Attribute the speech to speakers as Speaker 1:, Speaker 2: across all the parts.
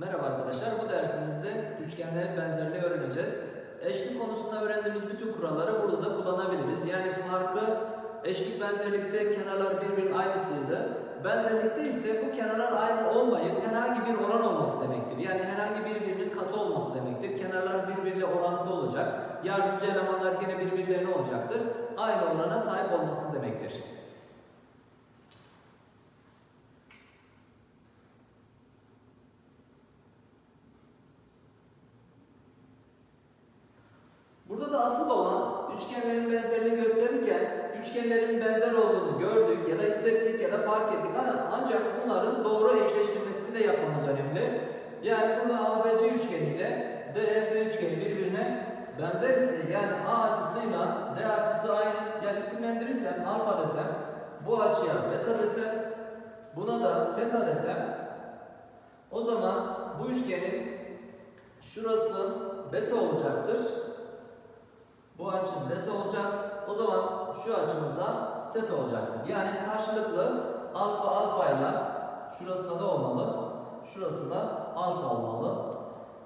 Speaker 1: Merhaba arkadaşlar, bu dersimizde üçgenlerin benzerliği öğreneceğiz. Eşlik konusunda öğrendiğimiz bütün kuralları burada da kullanabiliriz. Yani farkı eşlik benzerlikte kenarlar birbirinin aynısıydı. Benzerlikte ise bu kenarlar aynı olmayıp herhangi bir oran olması demektir. Yani herhangi birbirinin katı olması demektir. Kenarlar birbiriyle orantılı olacak. Yardımcı elemanlar yine birbirlerine olacaktır. Aynı orana sahip olması demektir. Burada da asıl olan üçgenlerin benzerliğini gösterirken üçgenlerin benzer olduğunu gördük ya da hissettik ya da fark ettik ama ancak bunların doğru eşleştirmesini de yapmamız önemli. Yani burada ABC üçgeni ile DEF üçgeni birbirine benzer ise yani A açısıyla D açısı aynı yani isimlendirirsem alfa desem bu açıya beta desem buna da teta desem o zaman bu üçgenin şurası beta olacaktır. Bu açı beta olacak. O zaman şu açımız da teta olacaktır. Yani karşılıklı alfa alfa ile şurası da ne olmalı? Şurası da alfa olmalı.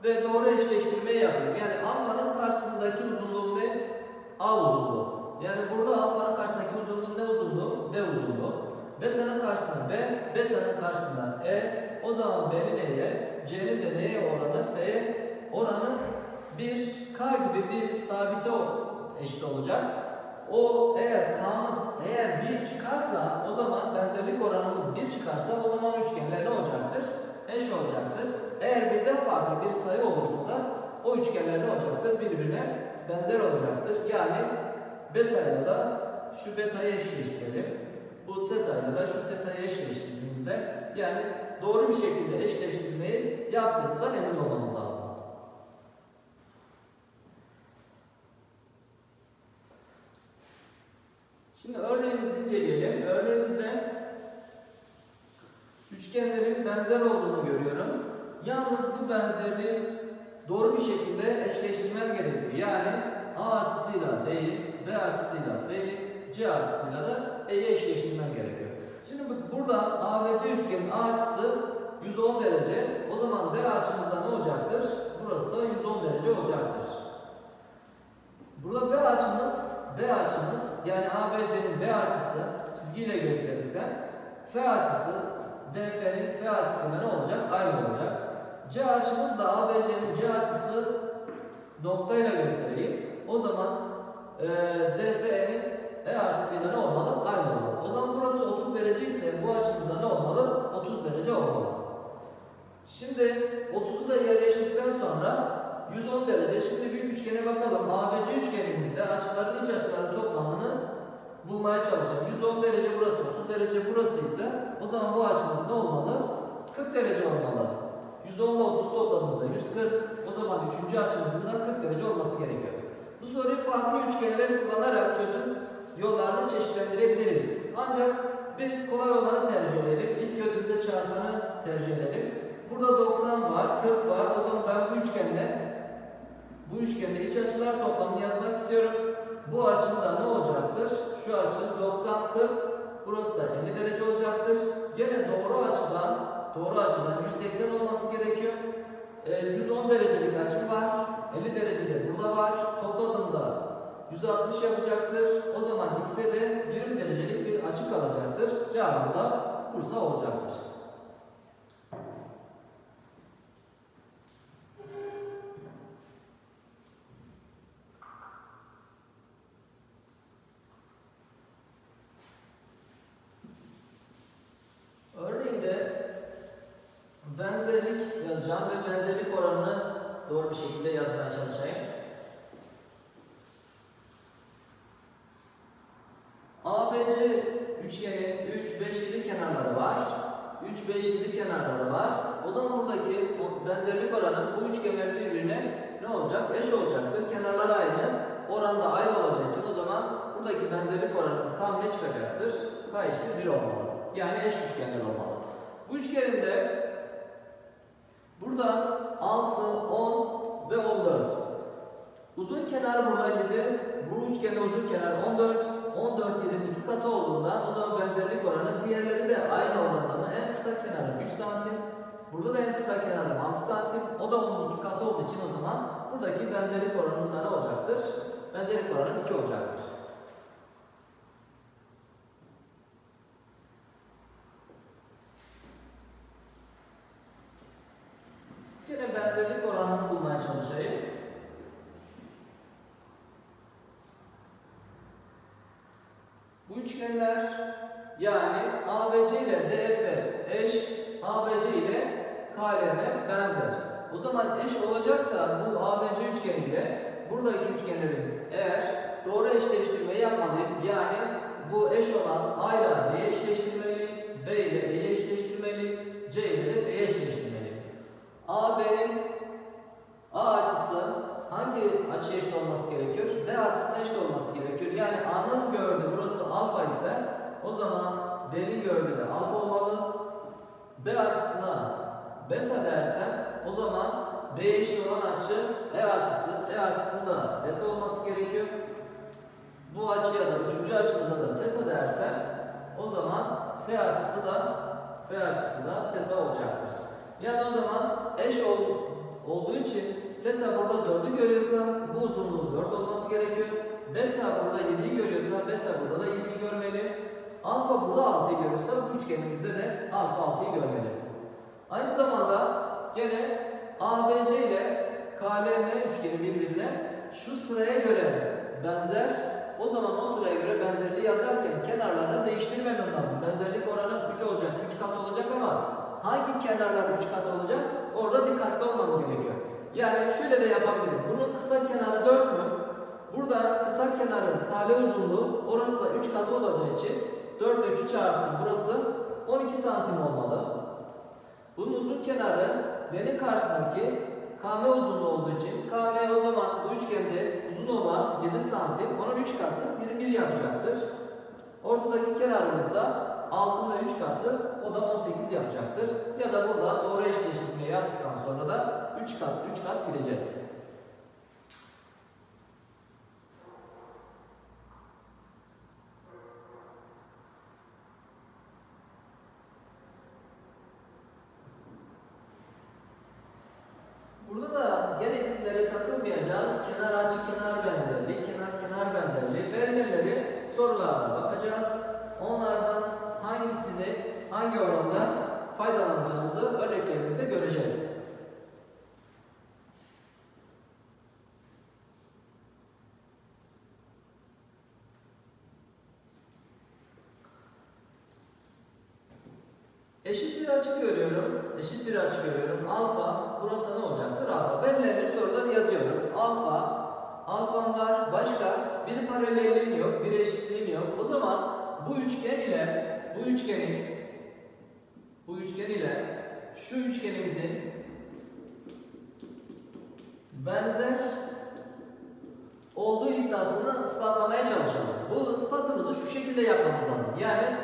Speaker 1: Ve doğru eşleştirmeyi yapıyorum. Yani alfanın karşısındaki uzunluğu ne? A uzunluğu. Yani burada alfanın karşısındaki uzunluğu ne uzunluğu? D uzunluğu. Beta'nın karşısında B, beta'nın karşısında E. O zaman B'nin E'ye, C'nin de N'ye oranı, F'ye oranı bir K gibi bir sabite eşit olacak. O eğer K'mız eğer 1 çıkarsa o zaman benzerlik oranımız 1 çıkarsa o zaman üçgenler ne olacaktır? Eş olacaktır. Eğer birden farklı bir sayı olursa da o üçgenler ne olacaktır? Birbirine benzer olacaktır. Yani beta ile da şu beta'yı eşleştirelim. Bu teta ile de şu teta'yı eşleştirdiğimizde yani doğru bir şekilde eşleştirmeyi yaptığımızdan emin olmamız lazım. Şimdi örneğimizi inceleyelim. Örneğimizde üçgenlerin benzer olduğunu görüyorum. Yalnız bu benzerliği doğru bir şekilde eşleştirmem gerekiyor. Yani A açısıyla D'yi, B açısıyla F'yi, C açısıyla da E'yi eşleştirmem gerekiyor. Şimdi bu- burada ABC üçgenin A açısı 110 derece. O zaman D açımızda ne olacaktır? Burası da 110 derece olacaktır. Burada B açımız, B açımız yani ABC'nin B açısı çizgiyle gösterirsem F açısı DF'nin F açısıyla ne olacak? Aynı olacak. C açımız da ABC'nin C açısı noktayla göstereyim. O zaman e, DF'nin E açısıyla ne olmalı? Aynı olmalı. O zaman burası 30 derece ise bu açımızda ne olmalı? 30 derece olmalı. Şimdi 30'u da yerleştirdikten sonra 110 derece. Şimdi bir üçgene bakalım. ABC üçgenimizde açıların iç açıların toplamını bulmaya çalışalım. 110 derece burası, 30 derece burası ise o zaman bu açımız ne olmalı? 40 derece olmalı. 110 ile 30 topladığımızda 140. O zaman üçüncü açımızın da 40 derece olması gerekiyor. Bu soruyu farklı üçgenler kullanarak çözüm yollarını çeşitlendirebiliriz. Ancak biz kolay olanı tercih edelim. İlk gözümüze çarpanı tercih edelim. Burada 90 var, 40 var. O zaman ben bu üçgende bu üçgende iç açılar toplamını yazmak istiyorum. Bu açında ne olacaktır? Şu açı 90 40 burası da 50 derece olacaktır. Gene doğru açıdan doğru açıdan 180 olması gerekiyor. Ee, 110 derecelik açı var. 50 derecede burada var. Topladığımda 160 yapacaktır. O zaman x'e de 20 derecelik bir açı kalacaktır. Cevabı da Bursa olacaktır. Örneğinde yazacağım ve benzerlik oranını doğru bir şekilde yazmaya çalışayım. ABC üçgenin 3, 5, 7 kenarları var. 3, 5, 7 kenarları var. O zaman buradaki benzerlik oranı bu üçgenler birbirine ne olacak? Eş olacaktır. Kenarlar aynı. Oran da aynı olacağı için o zaman buradaki benzerlik oranı tam ne çıkacaktır? K eşittir 1 olmalı. Yani eş üçgenler olmalı. Bu üçgenin de burada 6, 10 ve 14. Uzun kenar burada 7. Bu üçgende uzun kenar 14. 14 7'nin iki katı olduğundan o zaman benzerlik oranı diğerleri de aynı oranda mı? En kısa kenarı 3 santim. Burada da en kısa kenarım 6 santim. O da onun iki katı olduğu için o zaman buradaki benzerlik oranında ne olacaktır? Benzerlik oranı 2 olacaktır. Yine benzerlik oranını bulmaya çalışayım. Üçgenler yani ABC ile DF eş, ABC ile KLM benzer. O zaman eş olacaksa bu ABC üçgeniyle buradaki üçgenlerin eğer doğru eşleştirme yapmalıyım. Yani bu eş olan A ile D'yi eşleştirmeli, B ile E'yi eşleştirmeli, C ile de F'yi eşleştirmeli. AB'nin A açısı hangi açıya eşit olması gerekiyor? D açısına eşit olması gerekiyor. Yani A'nın gördüğü burası alfa ise o zaman D'nin gördüğü de alfa olmalı. B açısına beta dersen o zaman B eşit olan açı E açısı, E açısı da beta olması gerekiyor. Bu açıya da üçüncü açımıza da teta dersen o zaman F açısı da F açısı da teta olacaktır. Yani o zaman eş ol, olduğu için Teta burada 4'ü görüyorsa bu uzunluğun 4 olması gerekiyor. Beta burada 7'yi görüyorsa beta burada da 7'yi görmeli. Alfa burada 6'yı görüyorsa üçgenimizde de alfa 6'yı görmeli. Aynı zamanda gene ABC ile KLM üçgeni birbirine şu sıraya göre benzer. O zaman o sıraya göre benzerliği yazarken kenarlarını değiştirmemem lazım. Benzerlik oranı 3 olacak, 3 kat olacak ama hangi kenarlar 3 kat olacak? Orada dikkatli olmam gerekiyor. Yani şöyle de yapabilirim. Bunun kısa kenarı 4 mü? Burada kısa kenarın kale uzunluğu orası da 3 katı olacağı için 4 ile 3'ü çarptım. Burası 12 santim olmalı. Bunun uzun kenarı D'nin karşısındaki KM uzunluğu olduğu için KM o zaman bu üçgende uzun olan 7 santim. Onun 3 katı 21 yapacaktır. Ortadaki kenarımız da altında 3 katı o da 18 yapacaktır. Ya da burada doğru eşleştirmeyi yaptıktan sonra da 3 kat 3 kat gideceğiz. Burada da gene isimlere takılmayacağız. Kenar açı kenar benzerliği, kenar kenar benzerliği. Verilenleri sorularda bakacağız. Onlardan hangisini hangi oranda faydalanacağımızı örneklerimizde göreceğiz. Bir açı görüyorum. Eşit bir açı görüyorum. Alfa, burası ne olacaktır? Alfa. Verilenleri soruda yazıyorum. Alfa, alfam var. Başka bir paralelliğim yok, bir eşitliğim yok. O zaman bu üçgen ile bu üçgenin bu üçgen ile şu üçgenimizin benzer olduğu iddiasını ispatlamaya çalışalım. Bu ispatımızı şu şekilde yapmamız lazım. Yani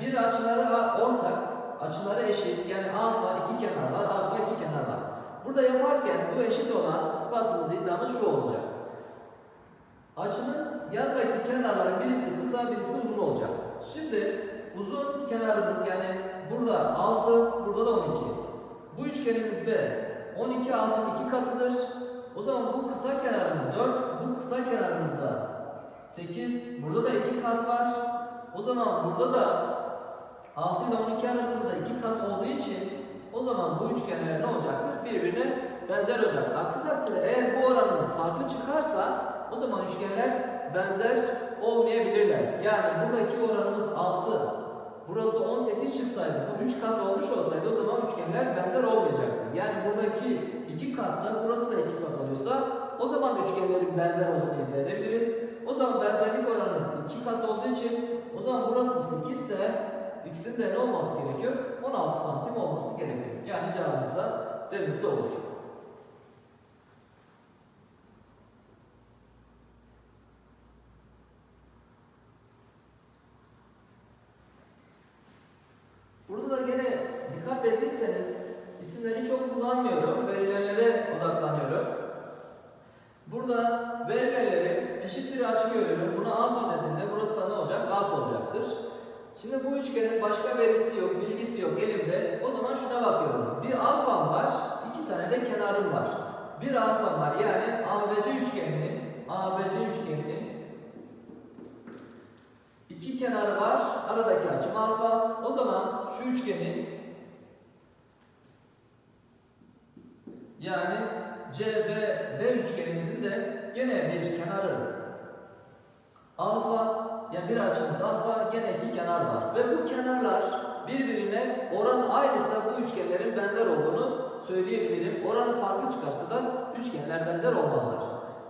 Speaker 1: bir açıları ortak, açıları eşit. Yani alfa iki kenar var, alfa iki kenar var. Burada yaparken bu eşit olan ispatımız iddiamız şu olacak. Açının yanındaki kenarların birisi kısa, birisi uzun olacak. Şimdi uzun kenarımız yani burada 6, burada da 12. Bu üçgenimizde 12 altın 2 katıdır. O zaman bu kısa kenarımız 4, bu kısa kenarımızda 8, burada da 2 kat var. O zaman burada da 6 ile 12 arasında 2 kat olduğu için o zaman bu üçgenler ne olacaktır? Birbirine benzer olacak. Aksi takdirde eğer bu oranımız farklı çıkarsa o zaman üçgenler benzer olmayabilirler. Yani buradaki oranımız 6, burası 18 çıksaydı, bu 3 kat olmuş olsaydı o zaman üçgenler benzer olmayacaktı. Yani buradaki 2 katsa, burası da 2 kat oluyorsa o zaman üçgenlerin benzer olduğunu iddia edebiliriz. O zaman benzerlik oranımız 2 kat olduğu için o zaman burası 8 ise x'in de ne olması gerekiyor? 16 santim olması gerekiyor. Yani cevabımız da denizde olur. Burada da gene dikkat ettiyseniz isimleri çok kullanmıyorum. Verilenlere odaklanıyorum. Burada verilenleri eşit bir açı görüyorum. Buna alfa dediğimde burası da ne olacak? Alfa olacaktır. Şimdi bu üçgenin başka verisi yok, bilgisi yok elimde. O zaman şuna bakıyorum. Bir alfam var, iki tane de kenarım var. Bir alfam var yani ABC üçgeninin, ABC üçgeninin iki kenarı var, aradaki açım alfa. O zaman şu üçgenin yani CBD üçgenimizin de gene bir kenarı alfa yani bir açımız alfa gene iki kenar var ve bu kenarlar birbirine oran aynıysa bu üçgenlerin benzer olduğunu söyleyebilirim. Oranı farklı çıkarsa da üçgenler benzer olmazlar.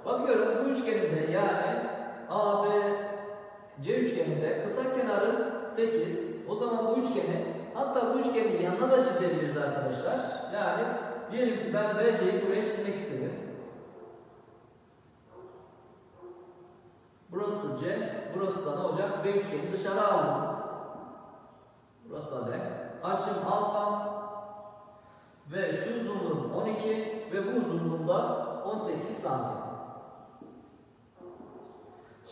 Speaker 1: Bakıyorum bu üçgeninde yani AB C üçgeninde kısa kenarı 8. O zaman bu üçgeni hatta bu üçgenin yanına da çizebiliriz arkadaşlar. Yani diyelim ki ben BC'yi buraya çizmek istedim. Burası C, burası da ne olacak? B üçgeni dışarı aldım. Burası da D. Açım alfa ve şu uzunluğum 12 ve bu uzunluğum da 18 santim.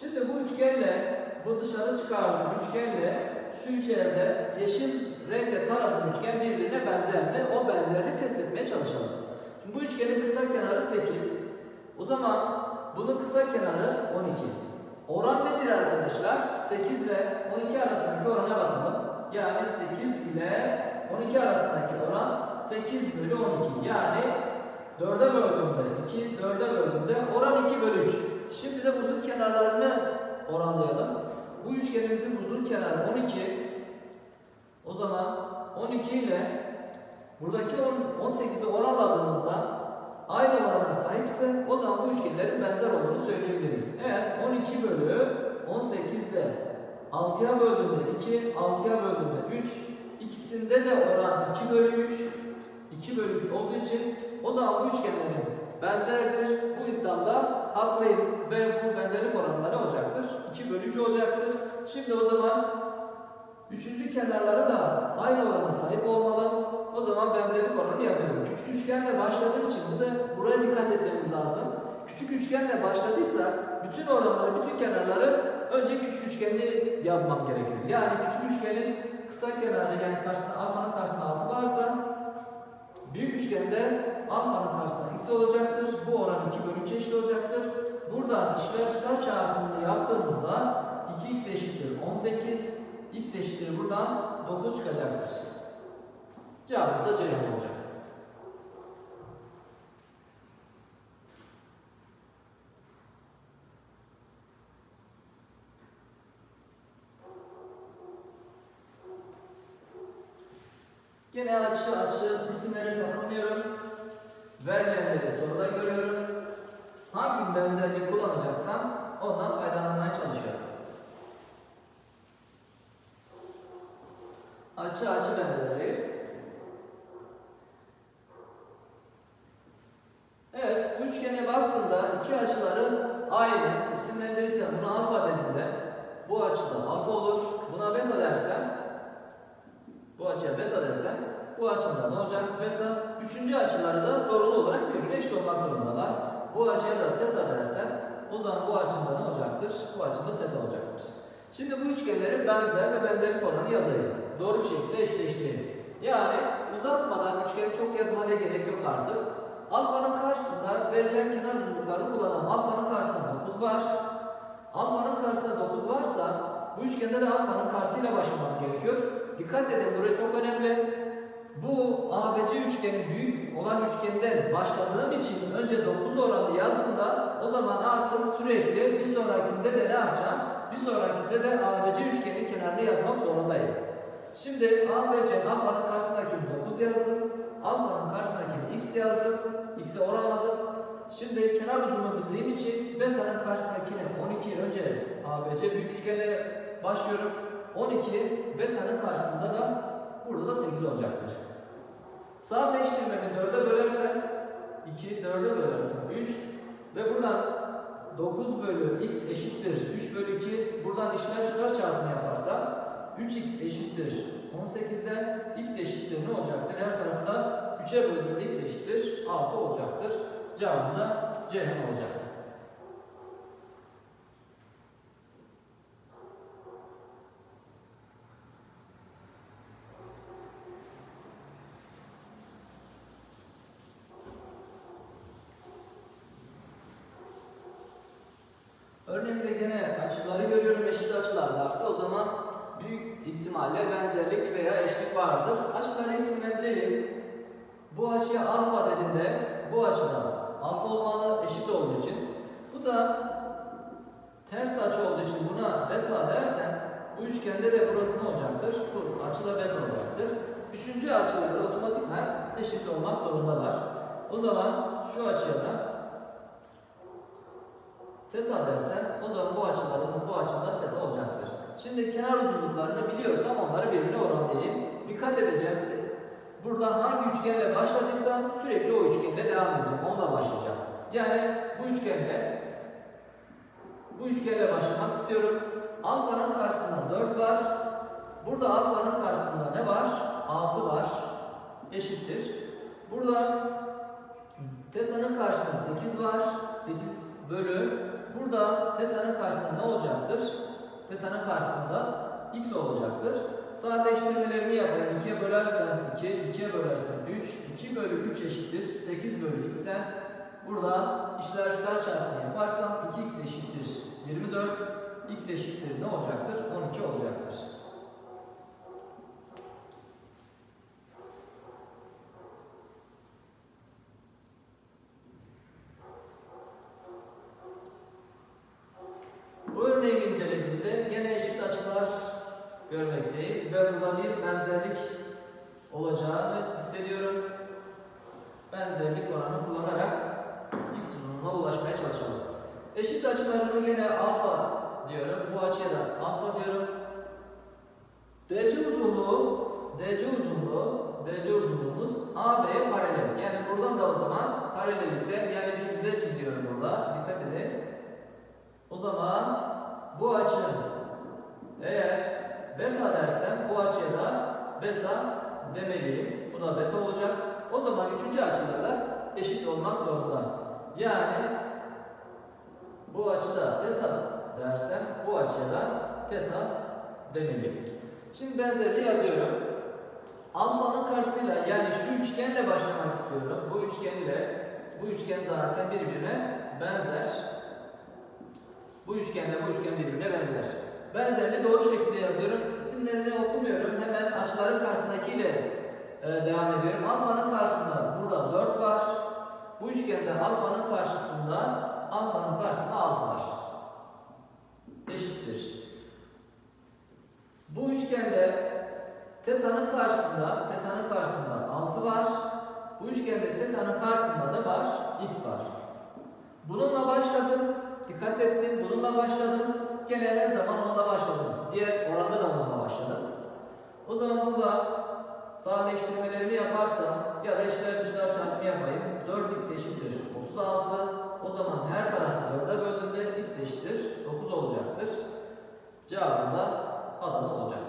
Speaker 1: Şimdi bu üçgenle bu dışarı çıkardığım üçgenle şu içeride yeşil renkle taradığım üçgen birbirine benzer mi? O benzerliği test etmeye çalışalım. Şimdi bu üçgenin kısa kenarı 8. O zaman bunun kısa kenarı 12. Oran nedir arkadaşlar? 8 ile 12 arasındaki orana bakalım. Yani 8 ile 12 arasındaki oran 8 bölü 12. Yani 4'e böldüğümde 2, 4'e böldüğümde oran 2 bölü 3. Şimdi de uzun kenarlarını oranlayalım. Bu üçgenimizin uzun kenarı 12. O zaman 12 ile buradaki 18'i oranladığımızda aynı orana sahipse o zaman bu üçgenlerin benzer olduğunu söyleyebiliriz. Evet 12 bölü 18 ile 6'ya böldüğümde 2, 6'ya böldüğümde 3. İkisinde de oran 2 bölü 3. 2 bölü 3 olduğu için o zaman bu üçgenlerin benzerdir. Bu iddiamda haklıyım ve bu benzerlik oranları olacaktır? 2 bölü 3 olacaktır. Şimdi o zaman üçüncü kenarları da aynı orana sahip olmalı. O zaman benzerlik oranını yazıyorum. Küçük üçgenle başladığım için bu da buraya dikkat etmemiz lazım. Küçük üçgenle başladıysa bütün oranları, bütün kenarları önce küçük üçgeni yazmam gerekiyor. Yani küçük üçgenin kısa kenarı yani karşısında alfanın karşısında 6 varsa büyük üçgende alfanın karşısında x olacaktır. Bu oran 2 bölü 3 eşit olacaktır. Buradan işler çarpımını yaptığımızda 2x eşittir 18, x eşittir buradan 9 çıkacaktır. Cevabımız da Ceyhan olacak. Gene açı açı isimlere takılmıyorum. Verilenleri soruda görüyorum. Hangi benzerlik kullanacaksam ondan faydalanmaya çalışıyorum. Açı açı benzerliği. Evet, bu üçgene baktığında iki açıların aynı. İsimlendirirsem buna alfa dediğimde bu açıda alfa olur. Buna beta dersem bu açıya beta desem bu açıda ne olacak? Beta. Üçüncü açıları da zorunlu olarak birbirine eşit olmak zorundalar. Bu açıya da teta dersen o zaman bu açıda ne olacaktır? Bu açıda teta olacaktır. Şimdi bu üçgenlerin benzer ve benzerlik oranı yazayım. Doğru bir şekilde eşleştirelim. Yani uzatmadan üçgeni çok yazmaya gerek yok artık. Alfanın karşısında verilen kenar uzunluklarını kullanalım. Alfanın karşısında 9 var. Alfanın karşısında 9 varsa bu üçgende de alfanın karşısıyla başlamak gerekiyor. Dikkat edin buraya çok önemli. Bu ABC üçgeni büyük olan üçgenden başladığım için önce 9 oranı yazdığımda o zaman artık sürekli bir sonrakinde de ne yapacağım? Bir sonrakinde de ABC üçgenin kenarını yazmak zorundayım. Şimdi ABC alfanın karşısındaki 9 yazdım. Alfanın karşısındaki x yazdım. X'e oranladım. Şimdi kenar uzunluğunu bildiğim için beta'nın karşısındakine 12 önce ABC büyük üçgene başlıyorum. 12 beta'nın karşısında da burada da 8 olacaktır. Sadeleştirmemi 4'e bölersem 2, 4'e bölersem 3 ve buradan 9 bölü x eşittir 3 bölü 2 buradan işler işler çarpımı yaparsam 3x eşittir 18'den x eşittir ne olacaktır? Her tarafta 3'e böldüğümde x eşittir 6 olacaktır. Cevabım da olacak. Örneğinde gene açıları görüyorum, eşit açılar varsa o zaman büyük ihtimalle benzerlik veya eşlik vardır. Açıları isimlendirelim. Bu açıya alfa dediğinde bu açıdan alfa olmalı eşit olduğu için. Bu da ters açı olduğu için buna beta dersen bu üçgende de burası ne olacaktır? Bu açı da beta olacaktır. Üçüncü açılar da otomatikman eşit olmak zorundalar. O zaman şu açıya da teta dersen o zaman bu açıların bu açıda teta olacaktır. Şimdi kenar uzunluklarını biliyorsam onları birbirine oranlayayım. Dikkat edeceğim. Buradan hangi üçgenle başladıysam sürekli o üçgenle devam edeceğim. Onunla başlayacağım. Yani bu üçgenle bu üçgenle başlamak istiyorum. Alfanın karşısında 4 var. Burada alfanın karşısında ne var? 6 var. Eşittir. Burada teta'nın karşısında 8 var. 8 bölü. Burada teta'nın karşısında ne olacaktır? Teta'nın karşısında x olacaktır. Sadeleştirmelerini yapayım. 2'ye bölersem 2, 2'ye bölersem 3, 2 bölü 3 eşittir. 8 bölü x'ten burada işler işler çarpımı yaparsam 2x eşittir 24, x eşittir ne olacaktır? 12 olacaktır. Bu örneği incelediğimde gene eşit açılar görmekteyim ve burada bir benzerlik olacağını hissediyorum. Benzerlik oranı kullanarak x uzunluğuna ulaşmaya çalışalım. Eşit açılarını gene alfa diyorum. Bu açıya da alfa diyorum. DC uzunluğu, DC uzunluğu, DC uzunluğumuz AB'ye paralel. Yani buradan da o zaman paralellikten yani bir Z çiziyorum burada. Dikkat edin. O zaman bu açı eğer beta dersem bu açıya da beta demeliyim. Bu da beta olacak. O zaman üçüncü açılarla eşit olmak zorunda. Yani bu açıda teta dersem bu açıya da teta demeliyim. Şimdi benzerliği yazıyorum. Alfanın karşısıyla yani şu üçgenle başlamak istiyorum. Bu üçgenle bu üçgen zaten birbirine benzer. Bu üçgenle bu üçgen birbirine benzer. Benzerliği doğru şekilde yazıyorum. İsimlerini okumuyorum. Hemen açıların karşısındakiyle e, devam ediyorum. Alfanın karşısında burada 4 var. Bu üçgende alfanın karşısında alfanın karşısında 6 var. Eşittir. Bu üçgende teta'nın karşısında teta'nın karşısında 6 var. Bu üçgende teta'nın karşısında da var? X var. Bununla başladım. Dikkat ettim. Bununla başladım. Gene her zaman onunla başladım. Diğer oranda da onunla başladım. O zaman burada sadeleştirmelerimi yaparsam ya da içler dışlar çarpımı yapayım. 4x eşittir 36. O zaman her tarafı 4'e böldüğümde x eşittir 9 olacaktır. Cevabı da Adana olacak.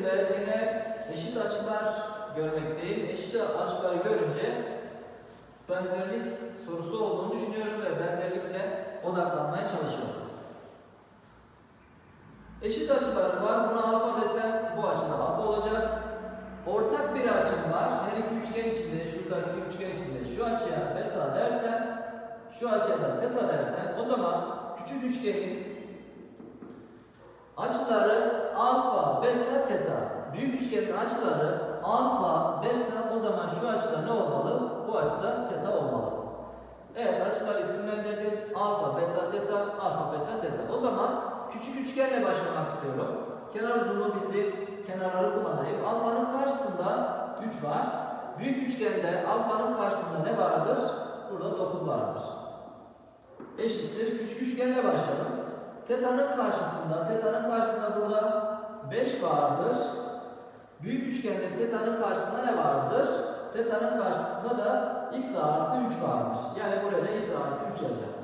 Speaker 1: İncelediğimde yine eşit açılar görmekteyim. Eşit açıları görünce benzerlik sorusu olduğunu düşünüyorum ve benzerlikle odaklanmaya çalışıyorum. Eşit açılar var. Buna alfa desem bu açıda alfa olacak. Ortak bir açım var. Her iki üçgen içinde, şuradaki üçgen içinde şu açıya beta dersen, şu açıya da teta dersen o zaman küçük üçgenin açıları alfa, beta, teta. Büyük üçgenin açıları alfa, beta o zaman şu açıda ne olmalı? Bu açıda teta olmalı. Evet açılar isimlendirdim. Alfa, beta, teta, alfa, beta, teta. O zaman küçük üçgenle başlamak istiyorum. Kenar uzunluğu bildim. Kenarları kullanayım. Alfanın karşısında 3 var. Büyük üçgende alfanın karşısında ne vardır? Burada 9 vardır. Eşittir. Küçük üçgenle başlayalım. Teta'nın karşısında, teta'nın karşısında burada 5 vardır. Büyük üçgende teta'nın karşısında ne vardır? Teta'nın karşısında da x artı 3 vardır. Yani burada x artı 3 yazacağım.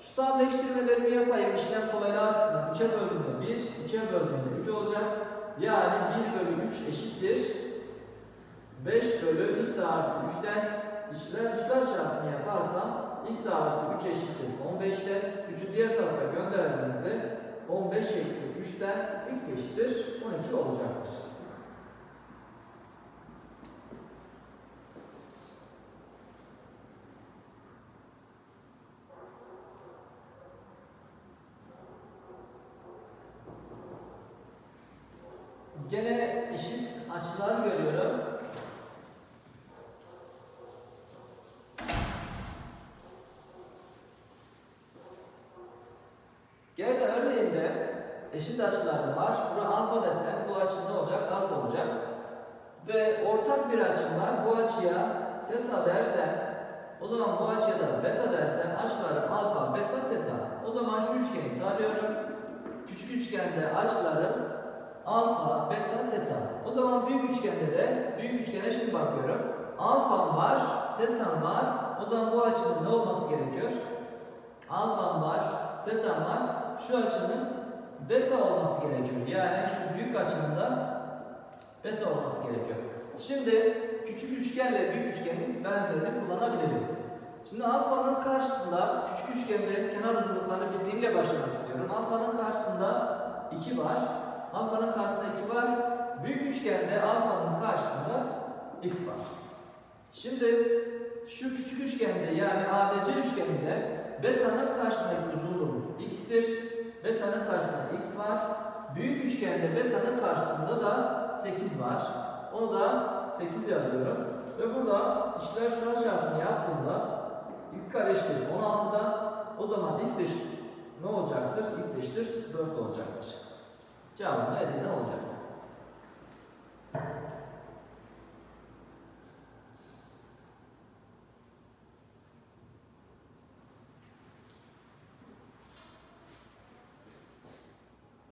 Speaker 1: Şu sadeleştirmelerimi yapayım. işlem kolaylığı açısından 3'e böldüğümde 1, 3'e böldüğümde 3 olacak. Yani 1 bölü 3 eşittir. 5 bölü x artı 3'ten işler işler çarpımı yaparsam x artı 3 eşittir 15'te 3'ü diğer tarafa gönderdiğimizde 15 eksi 3'ten x eşittir 12 olacaktır. Gene eşit açılar görüyorum. Gene örneğinde eşit açılarım var. Bura alfa desem bu açı ne olacak? Alfa olacak. Ve ortak bir açım var. Bu açıya teta dersen o zaman bu açıya da beta dersen açılarım alfa, beta, teta. O zaman şu üçgeni tarıyorum. Küçük üçgende açılarım alfa, beta, teta. O zaman büyük üçgende de büyük üçgene şimdi bakıyorum. Alfam var, tetam var. O zaman bu açının ne olması gerekiyor? Alfam var, tetam var. Şu açının beta olması gerekiyor. Yani şu büyük açının da beta olması gerekiyor. Şimdi küçük üçgenle büyük üçgenin benzerini kullanabilirim. Şimdi alfanın karşısında küçük üçgende kenar uzunluklarını bildiğimle başlamak istiyorum. Alfanın karşısında 2 var. Alfanın karşısında 2 var. Büyük üçgende alfanın karşısında x var. Şimdi şu küçük üçgende yani ABC üçgeninde beta'nın karşısındaki uzunluğu x'tir. Beta'nın karşısında x var. Büyük üçgende beta'nın karşısında da 8 var. Onu da 8 yazıyorum. Ve burada işler şuna çarpımı yaptığımda x kare eşittir 16'da o zaman x eşit ne olacaktır? x eşittir 4 olacaktır. Cevabım da Edirne olacak.